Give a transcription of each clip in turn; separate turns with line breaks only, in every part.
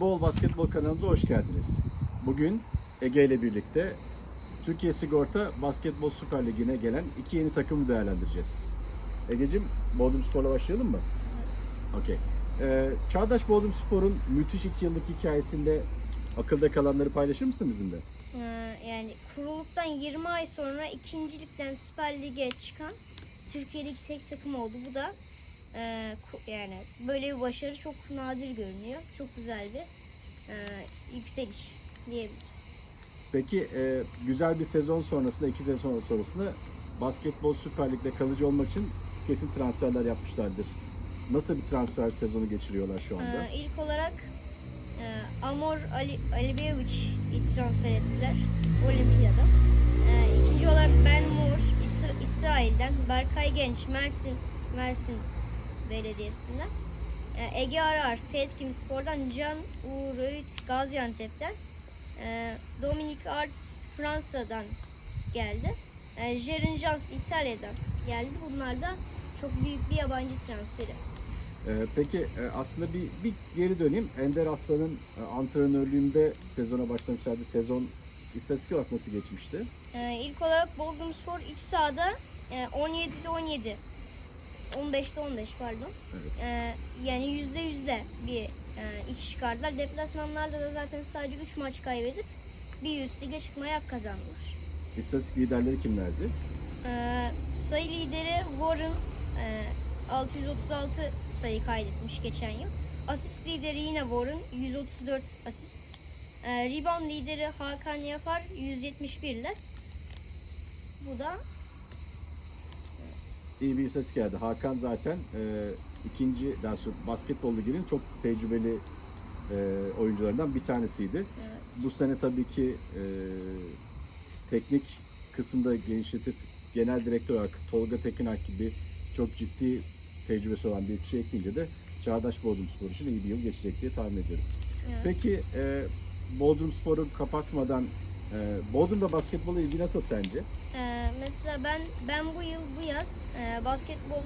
Bol Basketbol kanalımıza hoş geldiniz. Bugün Ege ile birlikte Türkiye Sigorta Basketbol Süper Ligi'ne gelen iki yeni takımı değerlendireceğiz. Ege'cim Bodrum Spor'la başlayalım mı? Okey. Ee, Çağdaş Bodrum Spor'un müthiş iki yıllık hikayesinde akılda kalanları paylaşır mısın bizimle?
Ee, yani kurulduktan 20 ay sonra ikincilikten Süper Lig'e çıkan Türkiye'deki tek takım oldu. Bu da e, yani böyle bir başarı çok nadir görünüyor. Çok güzel bir e, yükseliş diyebiliriz.
Peki e, güzel bir sezon sonrasında, iki sezon sonrasında Basketbol Süper Lig'de kalıcı olmak için kesin transferler yapmışlardır. Nasıl bir transfer sezonu geçiriyorlar şu anda?
Ee, ilk olarak e, Amor Ali, Alibevic transfer ettiler Olimpiyada. Ee, ikinci olarak Ben Moore İsra- İsrail'den, Berkay Genç Mersin Mersin Belediyesi'nden. Ee, Ege Arar Petkim Spor'dan, Can Uğur Öğüt Gaziantep'ten. Ee, Dominic Art Fransa'dan geldi. Ee, Jaren Jans İtalya'dan geldi. Bunlar da çok büyük bir yabancı transferi.
Peki e, aslında bir, bir geri döneyim. Ender Aslan'ın e, antrenörlüğünde sezona başlamışlardı. Sezon istatistik olarak nasıl geçmişti?
Ee, ilk olarak Bodrum Spor iç sahada e, 17'de 17. 15'te 15 pardon.
Evet.
Ee, yani yüzde yüzde bir e, iş çıkardılar. Deplasmanlarda da zaten sadece 3 maç kaybedip bir üst lige çıkmaya hak kazandılar.
İstatistik liderleri kimlerdi?
Ee, sayı lideri Warren e, 636 sayı kaydetmiş geçen yıl. Asist lideri yine Warren 134 asist. Ee, rebound lideri Hakan Yapar 171 ile. Bu da
İyi bir istatistik geldi. Hakan zaten e, ikinci, daha sonra basketbol liginin çok tecrübeli e, oyuncularından bir tanesiydi.
evet,
Bu sene tabii ki e, teknik kısımda genişletip genel direktör olarak Tolga Tekinak gibi çok ciddi tecrübesi olan bir kişi ekleyince de Çağdaş Bodrum Spor için iyi bir yıl geçecek diye tahmin ediyorum.
evet.
Peki e, Bodrum Spor'u kapatmadan e, Bodrum'da basketbola ilgi nasıl sence?
Ee, mesela ben ben bu yıl bu yaz e, basketbol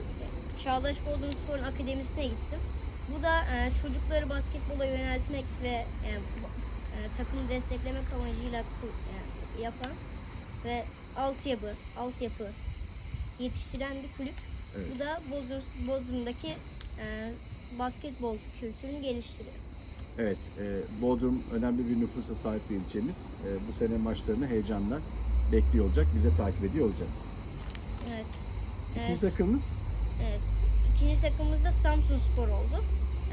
Çağdaş Bodrum Spor'un akademisine gittim. Bu da e, çocukları basketbola yöneltmek ve e, e, takımı desteklemek amacıyla e, yapan ve altyapı altyapı yetiştiren bir kulüp.
Evet.
Bu da Bodrum, Bodrum'daki e, basketbol kültürünü geliştiriyor.
Evet, e, Bodrum önemli bir nüfusa sahip bir ilçemiz. E, bu sene maçlarını heyecanla bekliyor olacak. Bize takip ediyor olacağız.
Evet.
İkinci
Evet.
takımımız
Evet. İkinci takımımız da Samsun Spor oldu.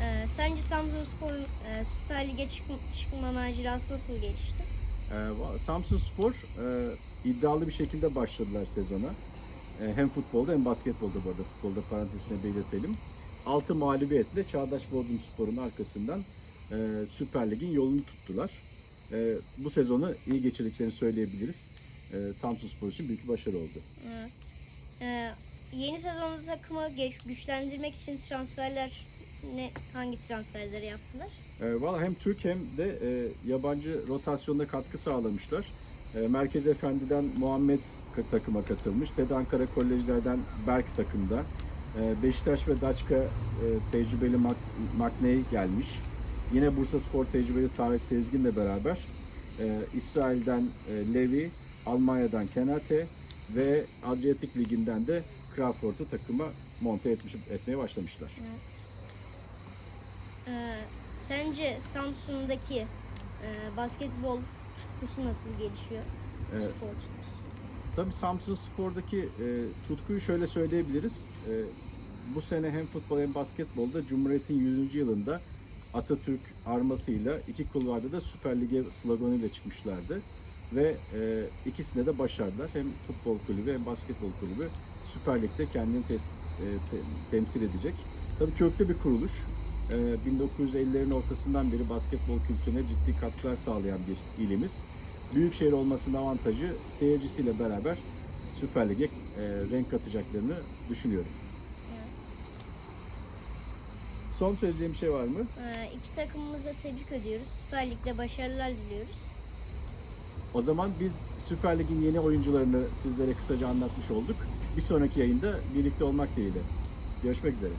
Ee, sence Samsun Spor'un e, Süper Lig'e çıkma, çıkma macerası nasıl gelişti?
e, Samsun Spor e, iddialı bir şekilde başladılar sezona. E, hem futbolda hem basketbolda bu arada. Futbolda parantezine belirtelim. 6 mağlubiyetle Çağdaş Bodrum Spor'un arkasından e, Süper Lig'in yolunu tuttular. E, bu sezonu iyi geçirdiklerini söyleyebiliriz. E, Samsun Spor için büyük bir başarı oldu.
Evet. Ee, yeni sezonda takımı geç, güçlendirmek için transferler ne hangi transferleri yaptılar?
E, Valla hem Türk hem de e, yabancı rotasyonda katkı sağlamışlar. E, Merkez Efendi'den Muhammed takıma katılmış. TED Ankara Kolejler'den Berk takımda. E, Beşiktaş ve Daçka e, tecrübeli Mak- Makney gelmiş. Yine Bursa Spor tecrübeli Tarık Sezgin'le beraber e, İsrail'den e, Levi, Almanya'dan Kenate ve Adriyatik Ligi'nden de Crawford'u takıma monte etmiş, etmeye başlamışlar.
Ee, sence Samsun'daki e, basketbol tutkusu nasıl gelişiyor?
Evet.
Spor.
Tabii Samsun Spor'daki e, tutkuyu şöyle söyleyebiliriz. E, bu sene hem futbol hem basketbolda Cumhuriyet'in 100. yılında Atatürk armasıyla iki kulvarda da Süper Lig'e sloganıyla çıkmışlardı. Ve e, ikisinde de başardılar. Hem futbol kulübü hem basketbol kulübü Süper Lig'de kendini tes- e, te- temsil edecek. Tabii köklü bir kuruluş. E, 1950'lerin ortasından beri basketbol kültürüne ciddi katkılar sağlayan bir ilimiz. Büyükşehir olmasının avantajı seyircisiyle beraber Süper Lig'e e, renk katacaklarını düşünüyorum.
Evet.
Son söyleyeceğim şey var mı?
Ee, iki takımımızı da tebrik ediyoruz. Süper Lig'de başarılar diliyoruz.
O zaman biz Süper Lig'in yeni oyuncularını sizlere kısaca anlatmış olduk. Bir sonraki yayında birlikte olmak dileğiyle. Görüşmek üzere.